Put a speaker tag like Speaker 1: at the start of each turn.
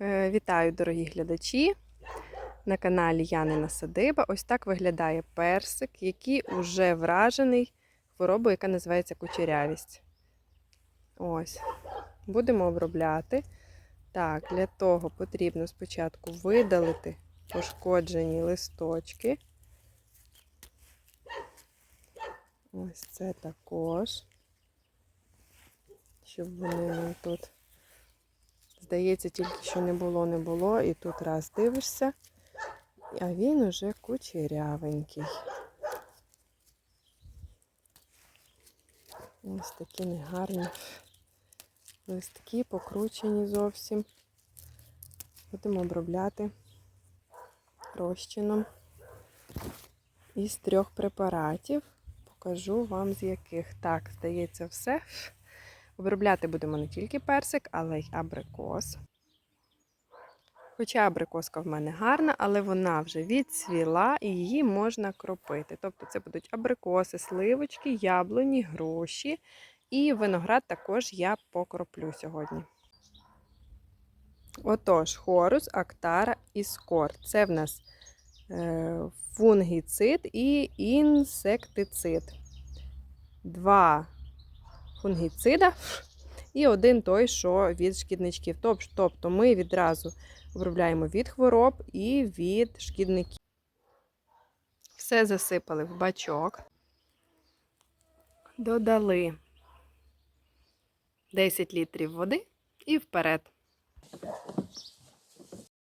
Speaker 1: Е, Вітаю, дорогі глядачі! На каналі Янина Садиба. Ось так виглядає персик, який уже вражений хворобою, яка називається кучерявість. Ось. Будемо обробляти. Так, для того потрібно спочатку видалити пошкоджені листочки. Ось це також. Щоб вони тут. Здається, тільки що не було, не було. І тут раз дивишся, а він уже кучерявенький. Ось такі негарні листки, покручені зовсім. Будемо обробляти розчином із трьох препаратів. Покажу вам з яких. Так, здається, все. Обробляти будемо не тільки персик, але й абрикос. Хоча абрикоска в мене гарна, але вона вже відцвіла і її можна кропити. Тобто це будуть абрикоси, сливочки, яблуні, груші і виноград також я покроплю сьогодні. Отож, хорус, актара і скор. Це в нас е, фунгіцид і інсектицид. Два фунгіцида і один той, що від шкідничків. Тобто ми відразу обробляємо від хвороб і від шкідників. Все засипали в бачок, додали 10 літрів води і вперед.